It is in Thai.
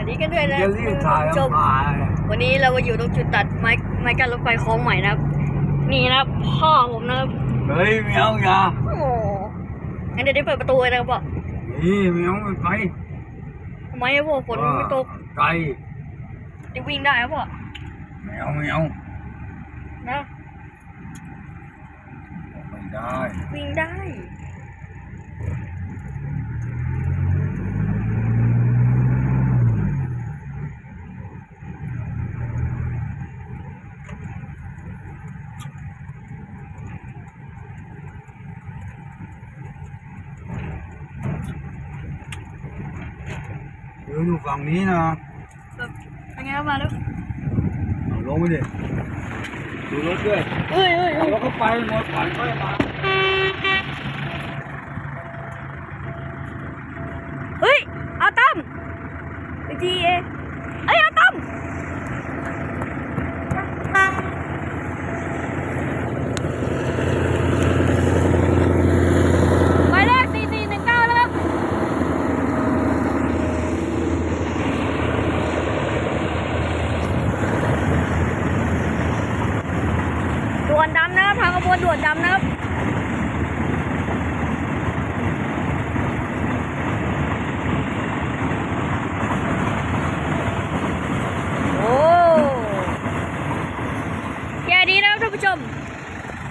วัสดีกันด้วยนะจะรีบถ่ายชมมาวันนี้เรามาอยู่ตรงจุดตัดไม้ไม้กั้นรถไฟโค้งใหม่นะครับ นี่นะครับพ่อผมนะครับเฮ้ยแมวอย่าโอ้โหงั้นเดี๋ยวได้เปิดประตูเลยนะครับพ่อนี่แมวไม่ไปทำไมอะพ่อฝนมันไม่ตกไกลจะวิ่งได้ครับพ่อแมวแมวนะไม่ได้ วิ่งได้ ดี๋ยวอยู่ฝั่งนี้นะแบบยังไงครับมาแล้วเอาลงไปดิดูรถด้วยเฮ้ยเฮ้ยเฮ้ยแล้วก็ไปหมดฝันค่อยมาเฮ้ยเอาตั้มไปทีเอ ทางขบวนด่วนดำนะครับโอ้แค่นี้นะครับท่านผู้ชม